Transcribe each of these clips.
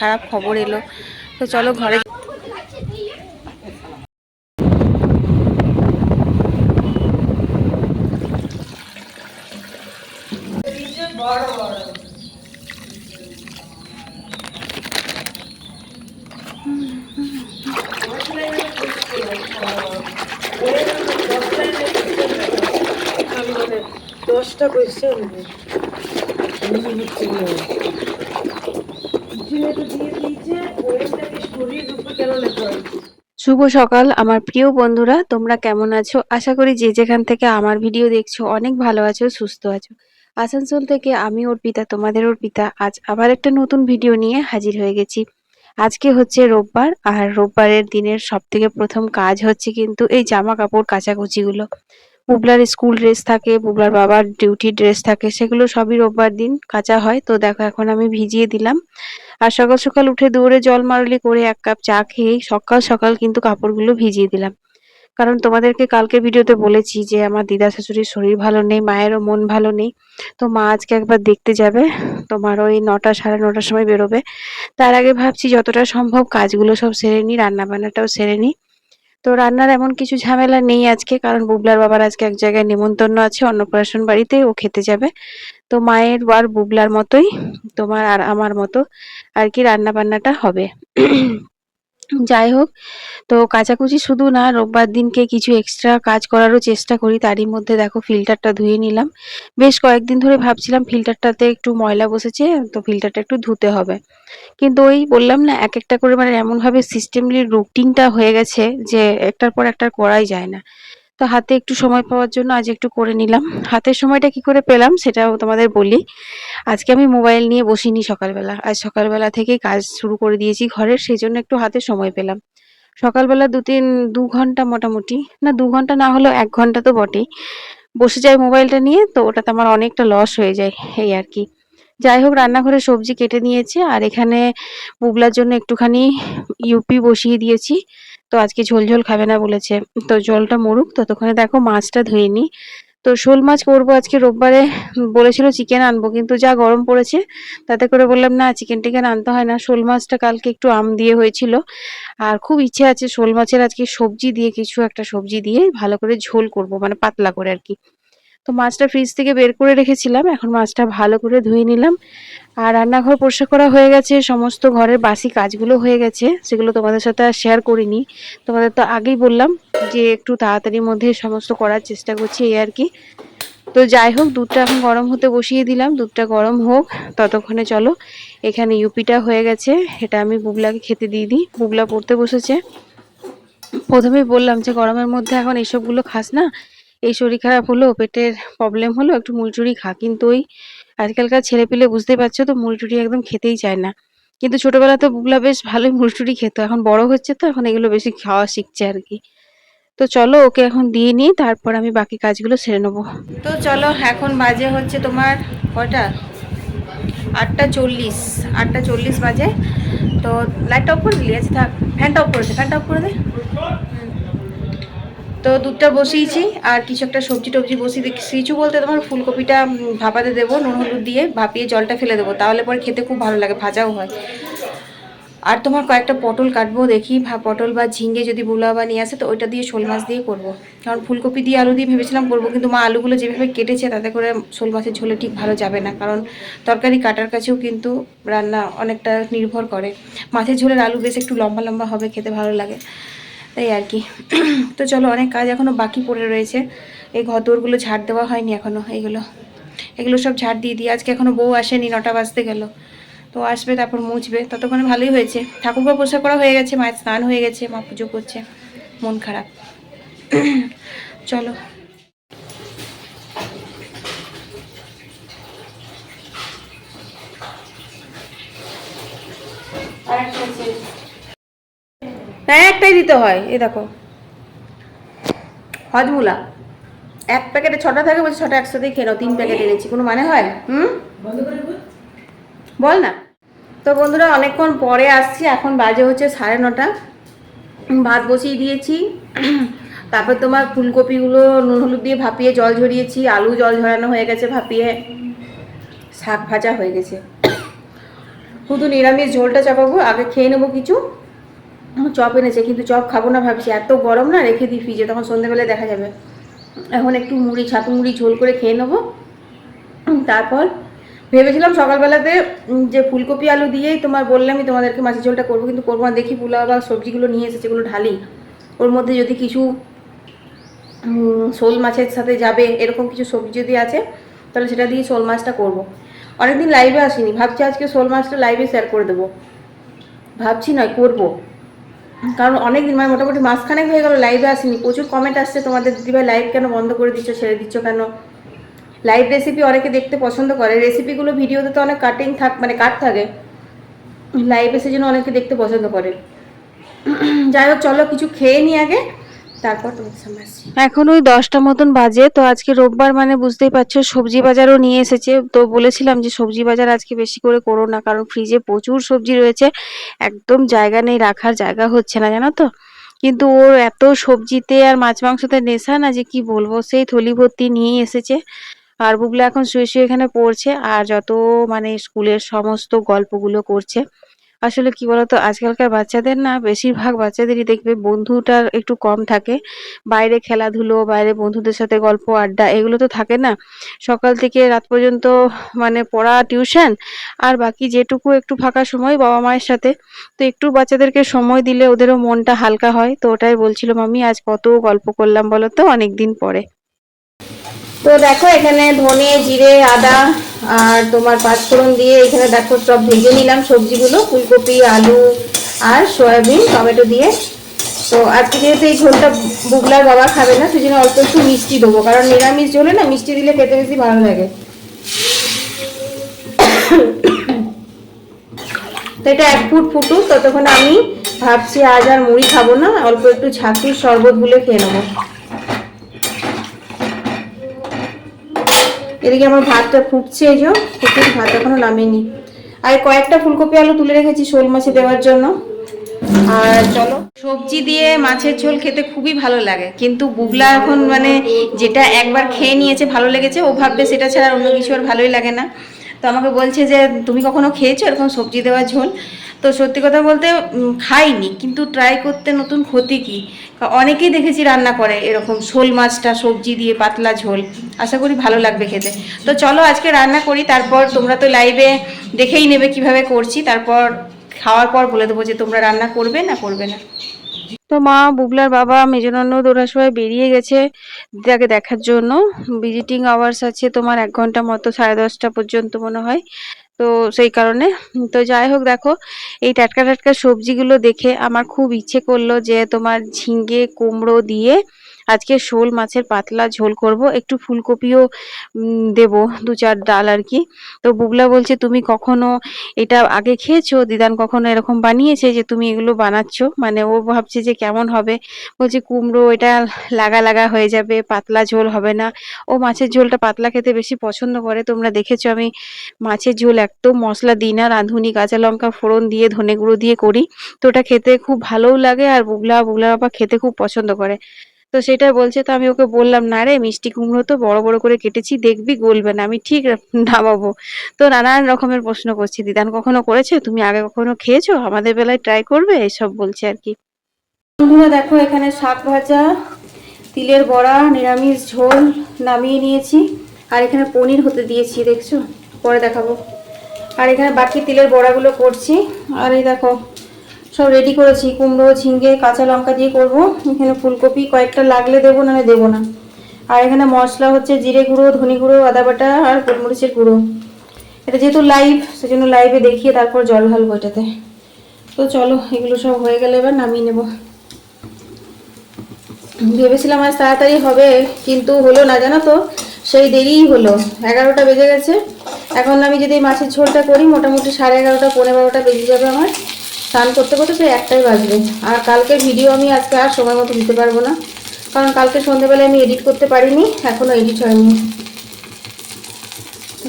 খারাপ খবর এলো। তো চলো ঘরে দশটা কোয়েশ্চেন যেহেতু দিয়ে দিয়েছে ওয়েটাকে শরীর উপর কেন লেখা হয়েছে শুভ সকাল, আমার প্রিয় বন্ধুরা, তোমরা কেমন আছো? আশা করি যে যেখান থেকে আমার ভিডিও দেখছ, অনেক ভালো আছো, সুস্থ আছো। আসানসোল থেকে আমি অর্পিতা, তোমাদের অর্পিতা, আজ আবার একটা নতুন ভিডিও নিয়ে হাজির হয়ে গেছি। আজকে হচ্ছে রোববার, আর রোববারের দিনের সব থেকে প্রথম কাজ হচ্ছে কিন্তু এই জামা কাপড় কাচাকুচিগুলো। বুবলার স্কুল ড্রেস থাকে বুবলার বাবার ডিউটি ড্রেস থাকে, সেগুলো সবই রোববার দিন কাঁচা হয়। তো দেখো, এখন আমি ভিজিয়ে দিলাম। আর সকাল সকাল উঠে দৌড়ে জল মারলি করে এক কাপ চা খেয়েই সকাল সকাল কিন্তু কাপড়গুলো ভিজিয়ে দিলাম। কারণ তোমাদেরকে কালকে ভিডিওতে বলেছি যে আমার দিদা শাশুড়ির শরীর ভালো নেই, মায়েরও মন ভালো নেই। তো মা আজকে একবার দেখতে যাবে। তোমার ওই নটা সাড়ে নটার সময় বেরোবে। তার আগে ভাবছি যতটা সম্ভব কাজগুলো সব সেরে নিই রান্না বান্নাটাও সেরে নিই। তো রান্নার এমন কিছু ঝামেলা নেই আজকে, কারণ বুবলার বাবার আজকে এক জায়গায় নেমন্তন্ন আছে, অন্নপ্রাশন বাড়িতে, ও খেতে যাবে। তো মায়ের আর বুবলার মতোই, তোমার আর আমার মতো আর কি রান্না বান্নাটা হবে। যাই হোক, তো কাচাকুচি শুধু না, রোববার দিনকে কিছু এক্সট্রা কাজ করারও চেষ্টা করি। তারই মধ্যে দেখো ফিল্টারটা ধুয়ে নিলাম। বেশ কয়েকদিন ধরে ভাবছিলাম ফিল্টারটাতে একটু ময়লা বসেছে, তো ফিল্টারটা একটু ধুতে হবে। কিন্তু ওই বললাম না, এক একটা করে মানে এমনভাবে সিস্টেমলি রুটিনটা হয়ে গেছে যে একটার পর একটা করাই যায় না। তো হাতে একটু সময় পাওয়ার জন্য আজ একটু করে নিলাম। হাতের সময়টা কি করে পেলাম সেটাও তোমাদের বলি। আজকে আমি মোবাইল নিয়ে বসিনি সকালবেলা। আজ সকালবেলা থেকেই কাজ শুরু করে দিয়েছি ঘরের, সেই জন্য একটু হাতে সময় পেলাম। সকালবেলা দু তিন, দু ঘণ্টা মোটামুটি, না দু ঘণ্টা না হলেও এক ঘণ্টা তো বটেই। বসে যাই মোবাইলটা নিয়ে, তো ওটাতে আমার অনেকটা লস হয়ে যায়, এই আর কি। যাই হোক, রান্নাঘরে সবজি কেটে নিয়েছি, আর এখানে বুগলার জন্য একটুখানি ইউপি বসিয়ে দিয়েছি। তো আজকে ঝোল ঝোল খাবে না বলেছে। তো জলটা মরুক ততক্ষণে দেখো মাছটা ধুয়ে নি তো শোল মাছ করব আজকে রোববারে বলেছিল চিকেন আনব কিন্তু যা গরম পড়েছে তাতে করে বললাম না চিকেন টিকেন আনতে হয় না। শোল মাছটা কালকে একটু আম দিয়ে হয়েছিল। আর খুব ইচ্ছে আছে শোল মাছের আজকে সবজি দিয়ে কিছু একটা সবজি দিয়ে ভালো করে ঝোল করব মানে পাতলা করে আর কি। তো মাছটা ফ্রিজ থেকে বের করে রেখেছিলাম, এখন মাছটা ভালো করে ধুয়ে নিলাম। আর রান্নাঘর পরিষ্কার করা হয়ে গেছে, সমস্ত ঘরের বাসি কাজগুলো হয়ে গেছে, সেগুলো তোমাদের সাথে আর শেয়ার করিনি। তোমাদের তো আগেই বললাম যে একটু তাড়াতাড়ির মধ্যে সমস্ত করার চেষ্টা করছি এই আর কি। তো যাই হোক, দুধটা এখন গরম হতে বসিয়ে দিলাম, দুধটা গরম হোক, ততক্ষণে চলো, এখানে ইউপিটা হয়ে গেছে, এটা আমি বুবলাকে খেতে দিয়ে দিই। বুবলা পড়তে বসেছে। প্রথমেই বললাম যে গরমের মধ্যে এখন এইসবগুলো খাস না এই শরীর খারাপ হলো, পেটের প্রবলেম হলো, একটু মুড়িটুড়ি খা। কিন্তু ওই আজকালকার ছেলে পেলে বুঝতে পারছ তো মুড়িটুড়ি একদম খেতেই চায় না। কিন্তু ছোটবেলাতে বুবলা বেশ ভালোই মুড়িটুড়ি খেত, এখন বড় হচ্ছে তো, এখন এগুলো বেশি খাওয়া শিখছে আর কি। তো চলো ওকে এখন দিয়ে নিই, তারপর আমি বাকি কাজগুলো সেরে নেব। তো চলো, এখন বাজে হচ্ছে তোমার কয়টা? আটটা চল্লিশ আটটা চল্লিশ বাজে। তো লাইটটা অফ করে দিলি আছে থাক ফ্যানটা অফ করে দে ফ্যানটা অফ করে দে। তো দুধটা বসিয়েছি, আর কিছু একটা সবজি টবজি বসিয়ে দিই কিছু বলতে তোমার ফুলকপিটা ভাপাতে দেবো, নুন, হলুদ দিয়ে ভাপিয়ে জলটা ফেলে দেবো, তাহলে পরে খেতে খুব ভালো লাগে, ভাজাও হয়। আর তোমার কয়েকটা পটল কাটবো, দেখি পটল বা ঝিঙ্গে যদি বুলা বা নিয়ে আসে, তো ওইটা দিয়ে শোল মাছ দিয়ে করব। কারণ ফুলকপি দিয়ে আলু দিয়ে ভেবেছিলাম করব, কিন্তু মা আলুগুলো যেভাবে কেটেছে, তাতে করে শোল মাছের ঝোলে ঠিক ভালো যাবে না, কারণ তরকারি কাটার কাছেও কিন্তু রান্না অনেকটা নির্ভর করে। মাছের ঝোলের আলু বেশ একটু লম্বা লম্বা হবে, খেতে ভালো লাগে। তাই আর কি। তো চলো, অনেক কাজ এখনও বাকি পড়ে রয়েছে। এই ঘর দোরগুলো ঝাড় দেওয়া হয়নি এখনও এইগুলো। এগুলো সব ঝাড় দিয়ে দিই আজকে এখনও বউ আসেনি, নটা বাজতে গেল। তো আসবে, তারপর মুছবে। ততক্ষণে ভালোই হয়েছে। ঠাকুরবা পোশাক করা হয়ে গেছে, মায়ের স্নান হয়ে গেছে, মা পুজো করছে, মন খারাপ। চলো হ্যাঁ একটাই দিতে হয়, এই দেখো। হজমুলা। এক প্যাকেটে ছটা থাকে, বলছি ছটা একসাথেই খেয়ে নাও, তিন প্যাকেট এনেছি। কোনো মানে হয়? হুম? বল না। তো বন্ধুরা, অনেকক্ষণ পরে আসছি, এখন বাজে হচ্ছে সাড়ে নটা। ভাত বসিয়ে দিয়েছি। তারপর তোমার ফুলকপিগুলো নুন হলুদ দিয়ে ভাপিয়ে জল ঝরিয়েছি, আলু জল ঝরানো হয়ে গেছে, ভাপিয়ে শাক ভাজা হয়ে গেছে। শুধু নিরামিষ ঝোলটা চাপাবো, আগে খেয়ে নেব কিছু। চপ এনেছে, কিন্তু চপ খাব না ভাবছি। এত গরম না, রেখে দিই ফ্রিজে তখন সন্ধ্যেবেলায় দেখা যাবে। এখন একটু মুড়ি ছাতু মুড়ি, ঝোল করে খেয়ে নেব। তারপর ভেবেছিলাম সকালবেলাতে যে ফুলকপি আলু দিয়েই তোমার বললামই তোমাদেরকে মাছের ঝোলটা করব, কিন্তু করব না। দেখি পোলাও বা সবজিগুলো নিয়ে এসেছে যেগুলো ঢালি। ওর মধ্যে যদি কিছু শোল মাছের সাথে যাবে, এরকম কিছু সবজি যদি আছে, তাহলে সেটা দিয়ে শোল মাছটা করব। অনেকদিন লাইভে আসিনি, ভাবছি আজকে শোল মাছটা লাইভে শেয়ার করে দেবো। ভাবছি নয়, করব। কারণ অনেক দিন মানে মোটামুটি মাসখানেক হয়ে গেল লাইভে আসিনি। প্রচুর কমেন্ট আসছে তোমাদের, দিদিভাই লাইভ কেন বন্ধ করে দিচ্ছ, ছেড়ে দিচ্ছ কেন? লাইভ রেসিপি অনেকে দেখতে পছন্দ করে। রেসিপিগুলো ভিডিওতে তো অনেক কাটিং থাক মানে কাট থাকে। লাইভ এসে জন্য অনেকে দেখতে পছন্দ করে। যাই হোক, চলো কিছু খেয়ে নিই আগে। তারপর এখন ওই দশটা মতন বাজে, তো আজকে রোববার মানে বুঝতেই পারছ, সবজি বাজারও নিয়ে এসেছে। তো বলেছিলাম যে সবজি বাজার আজকে বেশি করে করো না, কারণ ফ্রিজে প্রচুর সবজি রয়েছে। একদম জায়গা নেই, রাখার জায়গা হচ্ছে না, জানো তো? কিন্তু ওর এত সবজিতে আর মাছ মাংসতে নেশা না যে কি বলব, সেই থলি ভর্তি নিয়েই এসেছে। আর বুবলা এখন শুয়ে শুয়ে এখানে পড়ছে, আর যত মানে স্কুলের সমস্ত গল্পগুলো করছে আসলে কি বলতো? আজকালকার বাচ্চাদের না বেশিরভাগ বাচ্চাদেরই দেখবে বন্ধুটা একটু কম থাকে। বাইরে খেলাধুলো, বাইরে বন্ধুদের সাথে গল্প, আড্ডা এগুলো তো থাকে না। সকাল থেকে রাত পর্যন্ত মানে পড়া, টিউশন আর বাকি যেটুকু একটু ফাঁকা সময় বাবা মায়ের সাথে, তো একটু বাচ্চাদেরকে সময় দিলে ওদেরও মনটা হালকা হয়। তো ওটাই বলছিলাম আমি আজ কত গল্প করলাম বলো তো অনেকদিন পরে। তো দেখো, এখানে ধনে, জিরে, আদা আর তোমার পাঁচফোড়ন দিয়ে এখানে দেখো, সব ভেজে নিলাম সবজিগুলো, ফুলকপি, আলু আর সয়াবিন, টমেটো দিয়ে। তো আজকে যেহেতু এই ঝোলটা বুগলার বাবা খাবে না, সেই জন্য অল্প একটু মিষ্টি দেবো, কারণ নিরামিষ ঝোলে না মিষ্টি দিলে খেতে বেশি ভালো লাগে। তো এটা এক ফুট ফুটু ততক্ষণ আমি ভাবছি আজ আর মুড়ি খাব না, অল্প একটু ছাতুর শরবত গুলে খেয়ে নেব। এদিকে আমার ভাতটা ফুটছে এই যে ফুটে ভাত এখনও নামেনি। আর কয়েকটা ফুলকপি আলু তুলে রেখেছি শোল মাছে দেওয়ার জন্য। আর চলো। সবজি দিয়ে মাছের ঝোল খেতে খুবই ভালো লাগে, কিন্তু বুগলা এখন মানে যেটা একবার খেয়ে নিয়েছে, ভালো লেগেছে, ও ভাববে সেটা ছাড়া অন্য কিছু আর ভালোই লাগে না। তো আমাকে বলছে যে, তুমি কখনো খেয়েছো এরকম সবজি দেওয়া ঝোল? তো সত্যি কথা বলতে খাইনি, কিন্তু ট্রাই করতে নতুন ক্ষতি কি? অনেকেই দেখেছি রান্না করে এরকম শোল মাছটা, সবজি দিয়ে পাতলা ঝোল। আশা করি ভালো লাগবে খেতে। তো চলো আজকে রান্না করি, তারপর তোমরা তো লাইভে দেখেই নেবে কীভাবে করছি। তারপর খাওয়ার পর বলে দেবো যে তোমরা রান্না করবে না করবে না। তো মা, বুবলার বাবা, মেজনন্দ, ওরা সবাই বেরিয়ে গেছে তাকে দেখার জন্য। ভিজিটিং আওয়ার্স আছে তোমার এক ঘণ্টা মতো, সাড়ে দশটা পর্যন্ত মনে হয়। তো সেই কারণে। তো যাই হোক দেখো, এই টাটকা টাটকা সবজিগুলো দেখে আমার খুব ইচ্ছে করল যে তোমার ঝিঙ্গে কুমড়ো দিয়ে আজকে শোল মাছের পাতলা ঝোল করব, একটু ফুলকপিও দেবো, দু চার ডাল আর কি। তো বুবলা বলছে, তুমি কখনো এটা আগে খেয়েছো? দিদান কখনো এরকম বানিয়েছে যে তুমি এগুলো বানাচ্ছ? মানে ও ভাবছে যে কেমন হবে। বলছে, কুমড়ো এটা লাগা লাগা হয়ে যাবে, পাতলা ঝোল হবে না। ও মাছের ঝোলটা পাতলা খেতে বেশি পছন্দ করে। তোমরা দেখেছ আমি মাছের ঝোল একদম মশলা দিই না, রাঁধুনি, কাঁচা লঙ্কা, ফোড়ন দিয়ে, ধনে গুঁড়ো দিয়ে করি। তো ওটা খেতে খুব ভালোও লাগে আর বুগলা বুগলা বাবা খেতে খুব পছন্দ করে। তো সেটা বলছে, তো আমি ওকে বললাম, না রে, মিষ্টি কুমড়ো তো বড় বড় করে কেটেছি, দেখবি গলবে না, আমি ঠিক নামাবো। তো নানান রকমের প্রশ্ন করছি, দিদান কখনো করেছে? তুমি আগে কখনো খেয়েছো? আমাদের বেলায় ট্রাই করবে? এসব বলছে আর কি। বন্ধুরা দেখো এখানে শাক ভাজা, তিলের বড়া, নিরামিষ ঝোল নামিয়ে নিয়েছি। আর এখানে পনির হতে দিয়েছি, দেখছ? পরে দেখাবো। আর এখানে বাকি তিলের বড়াগুলো করছি। আর এই দেখো সব রেডি করেছি। কুমড়ো ঝিঙ্গে কাঁচা লঙ্কা দিয়ে করব। এখানে ফুলকপি কয়েকটা লাগলে দেবো নাহলে দেবো না। আর এখানে মশলা হচ্ছে জিরে গুঁড়ো, ধনে গুঁড়ো, আদা বাটা আর গোলমরিচের গুঁড়ো। এটা যেহেতু লাইভ সেজন্য লাইভে দেখিয়ে তারপর জল ঢালবো এটাতে। তো চলো, এগুলো সব হয়ে গেলে এবার নামিয়ে নেব। ভেবেছিলাম আজ তাড়াতাড়ি হবে, কিন্তু হলো না, জানো তো? সেই দেরিই হলো। এগারোটা বেজে গেছে। এখন আমি যদি মাছের ঝোলটা করি, মোটামুটি সাড়ে এগারোটা পনেরো বারোটা বেজে যাবে আমার। স্নান করতে করতে সেই একটাই বাজবে। আর কালকে ভিডিও আমি আজকে আর সময় মতো দিতে পারব না। কারণ কালকে সন্ধ্যেবেলায় আমি এডিট করতে পারিনি এখনও এডিট হয়নি।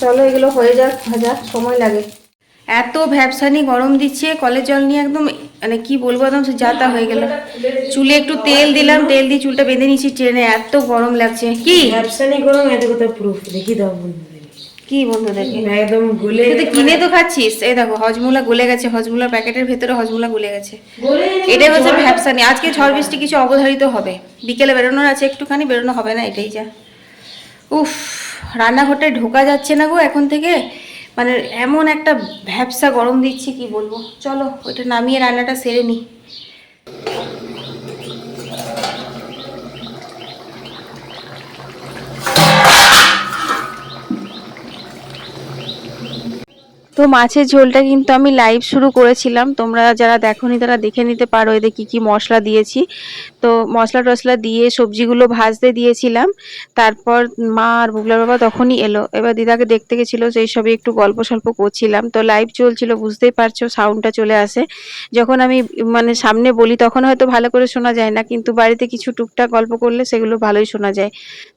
চলো এগুলো হয়ে যাক ভাজা সময় লাগে। এত ভ্যাবসানি গরম দিচ্ছে, কলের জল নিয়ে একদম মানে কি বলব একদম যাতা হয়ে গেল। চুলে একটু তেল দিলাম, তেল দিয়ে চুলটা বেঁধে নিয়েছি, ট্রেনে এত গরম লাগছে। কি? ব্যবসা নেই গরম এত কথা প্রুফ দেখি দাও কি বন্ধুদেরকে একদম গুলে তুই কিনে তো খাচ্ছিস। এই দেখো হজমুলা গলে গেছে হজমুলার প্যাকেটের ভেতরে হজমুলা গলে গেছে। এটাই হচ্ছে ভ্যাপসানি আজকে ঝড় বৃষ্টি কিছু অবধারিত হবে। বিকেলে বেরোনোর আছে একটুখানি বেরোনো হবে না এটাই যা। উফ রান্নাঘরটায় ঢোকা যাচ্ছে না গো এখন থেকে। মানে এমন একটা ভ্যাপসা গরম দিচ্ছে কি বলব? চলো ওইটা নামিয়ে রান্নাটা সেরে নিই তো মাছের ঝোলটা কিন্তু আমি লাইভ শুরু করেছিলাম। তোমরা যারা দেখোনি তারা দেখে নিতে পারো এতে কি কি মশলা দিয়েছি। তো মশলা টশলা দিয়ে সবজিগুলো ভাজতে দিয়েছিলাম। তারপর মা আর বুগলার বাবা তখনই এলো। এবার দিদাকে দেখতে গেছিল সেই সবই একটু গল্প সল্প করছিলাম। তো লাইভ চলছিল, বুঝতেই পারছ সাউন্ডটা চলে আসে। যখন আমি মানে সামনে বলি, তখন হয়তো ভালো করে শোনা যায় না, কিন্তু বাড়িতে কিছু টুকটাক গল্প করলে সেগুলো ভালোই শোনা যায়।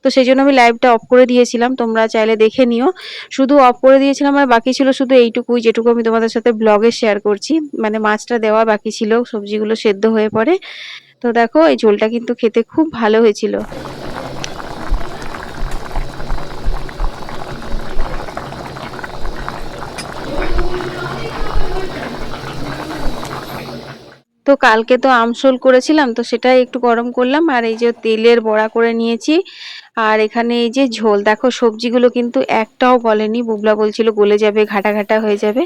তো সেই জন্য আমি লাইভটা অফ করে দিয়েছিলাম। তোমরা চাইলে দেখে নিও। শুধু অফ করে দিয়েছিলাম আর বাকি ছিল শুধু এইটুকুই যেটুকু আমি তোমাদের সাথে ব্লগে শেয়ার করছি। মানে মাছটা দেওয়া বাকি ছিল, সবজিগুলো সেদ্ধ হয়ে পড়ে। তো দেখো, এই ঝোলটা কিন্তু খেতে খুব ভালো হয়েছিল। তো কালকে তো আমসোল করেছিলাম, তো সেটাই একটু গরম করলাম, আর এই যে তেলের বড়া করে নিয়েছি। আর এখানে এই যে ঝোল, দেখো সবজিগুলো কিন্তু একটাও গলেনি বুবলা বলছিল গলে যাবে, ঘাটা ঘাটা হয়ে যাবে।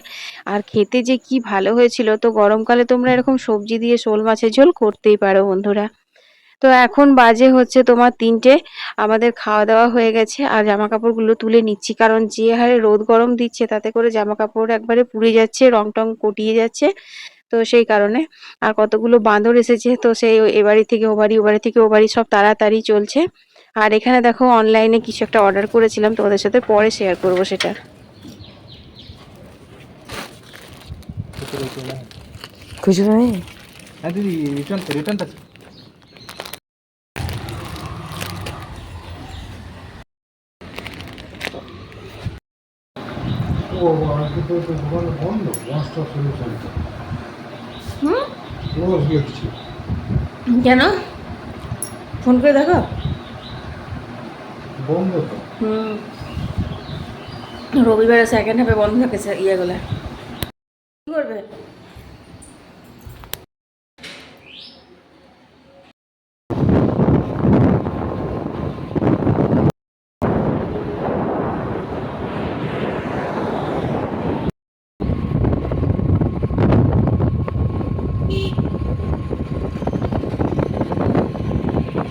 আর খেতে যে কি ভালো হয়েছিল, তো গরমকালে তোমরা এরকম সবজি দিয়ে শোল মাছের ঝোল করতেই পারো বন্ধুরা। তো এখন বাজে হচ্ছে তোমার তিনটে, আমাদের খাওয়া দাওয়া হয়ে গেছে, আর জামা কাপড়গুলো তুলে নিচ্ছি, কারণ যে হারে রোদ গরম দিচ্ছে, তাতে করে জামা কাপড় একবারে পুড়ে যাচ্ছে, রং টং কটিয়ে যাচ্ছে। তো সেই কারণে। আর কতগুলো বাঁদর এসেছে তো সেই ও- এ বাড়ি থেকে ও বাড়ি ও বাড়ি থেকে ও বাড়ি সব তাড়াতাড়ি চলছে। আর এখানে দেখো অনলাইনে কিছু একটা অর্ডার করেছিলাম তোমাদের সাথে পরে শেয়ার করব সেটা। খুচরো নেই হ্যাঁ দিদি রিটার্ন রিটার্নটা ও বন্ধ কেন? ফোন করে দেখো? বন্ধ তো। হুম। রবিবারে সেকেন্ড হাফে বন্ধ থাকে ইয়েগুলো। কি করবে?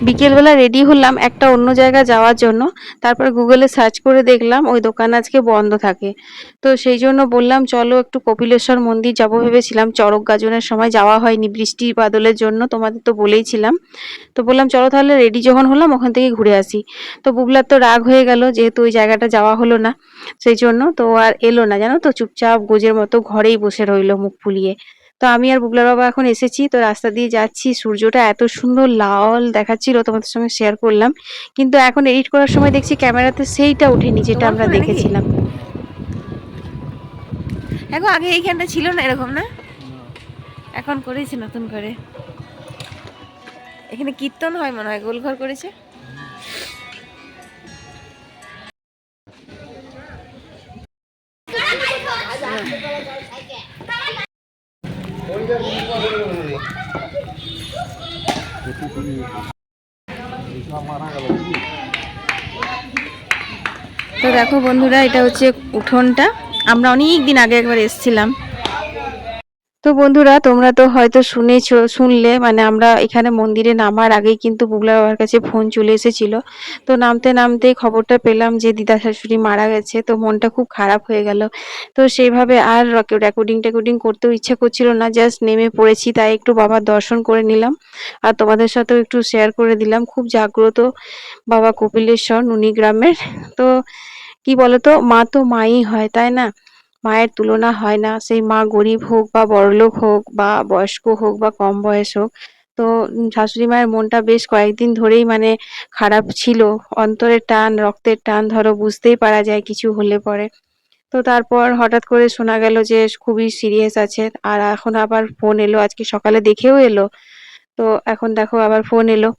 বিকেলবেলা রেডি হলাম একটা অন্য জায়গা যাওয়ার জন্য। তারপর গুগলে সার্চ করে দেখলাম, ওই দোকান আজকে বন্ধ থাকে। তো সেই জন্য বললাম, চলো একটু কপিলেশ্বর মন্দির যাব ভেবেছিলাম। চড়ক গাজনের সময় যাওয়া হয়নি বৃষ্টি বাদলের জন্য, তোমাদের তো বলেইছিলাম তো বললাম, চলো তাহলে রেডি যখন হলাম, ওখান থেকে ঘুরে আসি। তো বুবলার তো রাগ হয়ে গেল, যেহেতু ওই জায়গাটা যাওয়া হলো না। সেই জন্য তো আর এলো না, জানো তো? চুপচাপ গোজের মতো ঘরেই বসে রইল মুখ ফুলিয়ে। তো আমি আর বুবলার বাবা এখন এসেছি তো রাস্তা দিয়ে যাচ্ছি। সূর্যটা এত সুন্দর লাল দেখাচ্ছিল তোমাদের সঙ্গে শেয়ার করলাম। কিন্তু এখন এডিট করার সময় দেখছি ক্যামেরাতে সেইটা ওঠেনি যেটা আমরা দেখেছিলাম। এখন আগে এইখানটা ছিল না এরকম না? এখন করেছে নতুন করে। এখানে কীর্তন হয় মনে হয় গোলঘর করেছে। তো দেখো বন্ধুরা এটা হচ্ছে উঠোনটা। আমরা অনেক দিন আগে একবার এসেছিলাম। তো বন্ধুরা, তোমরা তো হয়তো শুনেছ, শুনলে মানে আমরা এখানে মন্দিরে নামার আগেই কিন্তু বুবলা বাবার কাছে ফোন চলে এসেছিল। তো নামতে নামতে খবরটা পেলাম যে দিদা শাশুড়ি মারা গেছে, তো মনটা খুব খারাপ হয়ে গেল। তো সেইভাবে আর রেকর্ডিং টেকর্ডিং করতেও ইচ্ছা করছিল না, জাস্ট নেমে পড়েছি, তাই একটু বাবার দর্শন করে নিলাম। আর তোমাদের সাথেও একটু শেয়ার করে দিলাম, খুব জাগ্রত বাবা কপিলেশ্বর নুনি গ্রামের। তো কি বলতো, মা তো মাই হয়, তাই না? মায়ের তুলনা হয় না। সেই মা গরিব হোক বা বড়লোক হোক বা বয়স্ক হোক বা কম বয়স হোক, তো শাশুড়ি মায়ের মনটা বেশ কয়েকদিন ধরেই মানে খারাপ ছিল। অন্তরের টান, রক্তের টান ধরো বুঝতেই পারা যায় কিছু হলে পরে। তো তারপর হঠাৎ করে শোনা গেল যে খুবই সিরিয়াস আছে। আর এখন আবার ফোন এলো, আজকে সকালে দেখেও এলো। তো এখন দেখো আবার ফোন এলো।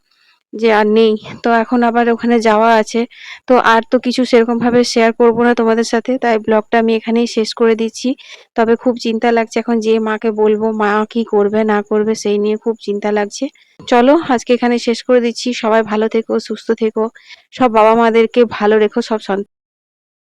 যে আর নেই। তো এখন আবার ওখানে যাওয়া আছে। তো আর তো কিছু সেরকম ভাবে শেয়ার করব না তোমাদের সাথে। তাই ব্লগটা আমি এখানেই শেষ করে দিচ্ছি। তবে খুব চিন্তা লাগছে এখন যে মাকে বলব, মা কি করবে, না করবে, সেই নিয়ে খুব চিন্তা লাগছে। চলো, আজকে এখানে শেষ করে দিচ্ছি। সবাই ভালো থেকো, সুস্থ থেকো। সব বাবা মাদেরকে ভালো রেখো, সব